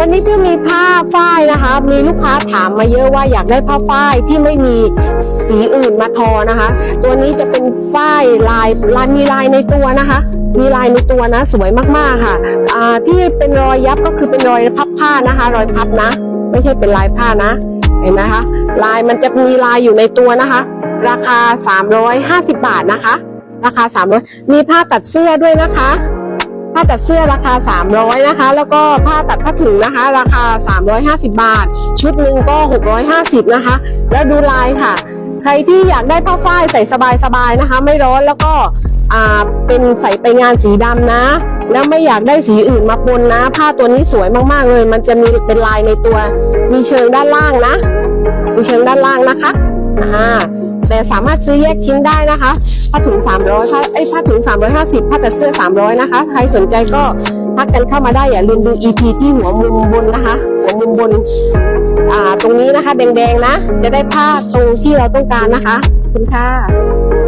วันนี้พี่มีผ้าฝ้ายนะคะ มีลูกค้าถามมาเยอะว่าอยากได้ผ้าฝ้ายที่ไม่มีสีอื่นมาทอนะคะ ตัวนี้จะเป็นฝ้ายลายลายมีลายในตัวนะคะ มีลายในตัวนะ สวยมากๆค่ะที่เป็นรอยยับก็คือเป็นรอยพับผ้านะคะ รอยพับนะ ไม่ใช่เป็นลายผ้านะเห็นไหมคะลายมันจะมีลายอยู่ในตัวนะคะ ราคา 350 บาทนะคะ ราคา300มีผ้าตัดเสื้อด้วยนะคะ ผ้าตัดเสื้อราคา 300 นะคะ แล้วก็ผ้าตัดผ้าถุงนะคะ ราคา 350 บาท ชุดหนึ่งก็ 650 นะคะ แล้วดูลายค่ะ ใครที่อยากได้ผ้าฝ้ายใส่สบายๆนะคะ ไม่ร้อนแล้วก็อ่าเป็นใส่ไปงานสีดำนะ แล้วไม่อยากได้สีอื่นมาปนนะ ผ้าตัวนี้สวยมากๆเลย มันจะมีเป็นลายในตัว มีเชิงด้านล่างนะ มีเชิงด้านล่างนะคะอ่า แต่สามารถซื้อแยกชิ้นได้นะคะผ้าถุง300ผ้าไอ้ผ้าถุง 350ผ้าแต่เสื้อ 300 นะคะ ใครสนใจก็ทักกันเข้ามาได้อย่าลืมดู EP ที่หัวมุมบนนะคะ หัวมุมบนอ่าตรงนี้นะคะ แดงๆนะ จะได้ผ้าตรงที่เราต้องการนะคะคุณค่ะ